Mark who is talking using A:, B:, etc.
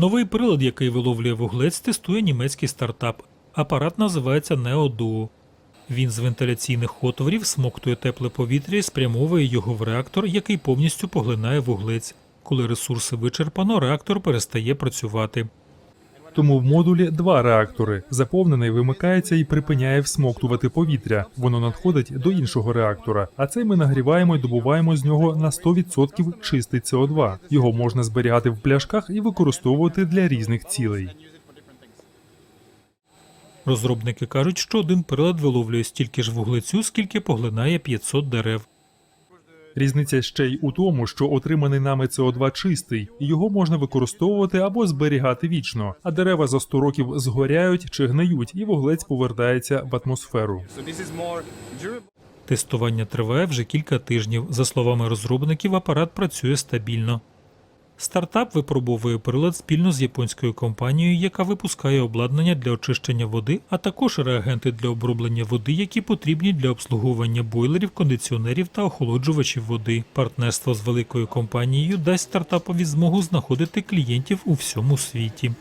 A: Новий прилад, який виловлює вуглець, тестує німецький стартап. Апарат називається NeoDuo. Він з вентиляційних отворів смоктує тепле повітря і спрямовує його в реактор, який повністю поглинає вуглець. Коли ресурси вичерпано, реактор перестає працювати.
B: Тому в модулі два реактори. Заповнений вимикається і припиняє всмоктувати повітря. Воно надходить до іншого реактора. А цей ми нагріваємо і добуваємо з нього на 100% чистий СО2. Його можна зберігати в пляшках і використовувати для різних цілей.
A: Розробники кажуть, що один прилад виловлює стільки ж вуглецю, скільки поглинає 500 дерев.
B: Різниця ще й у тому, що отриманий нами СО2 чистий, і його можна використовувати або зберігати вічно, а дерева за 100 років згоряють чи гниють, і вуглець повертається в атмосферу.
A: Тестування триває вже кілька тижнів. За словами розробників, апарат працює стабільно. Стартап випробовує прилад спільно з японською компанією, яка випускає обладнання для очищення води, а також реагенти для оброблення води, які потрібні для обслуговування бойлерів, кондиціонерів та охолоджувачів води. Партнерство з великою компанією дасть стартапові змогу знаходити клієнтів у всьому світі.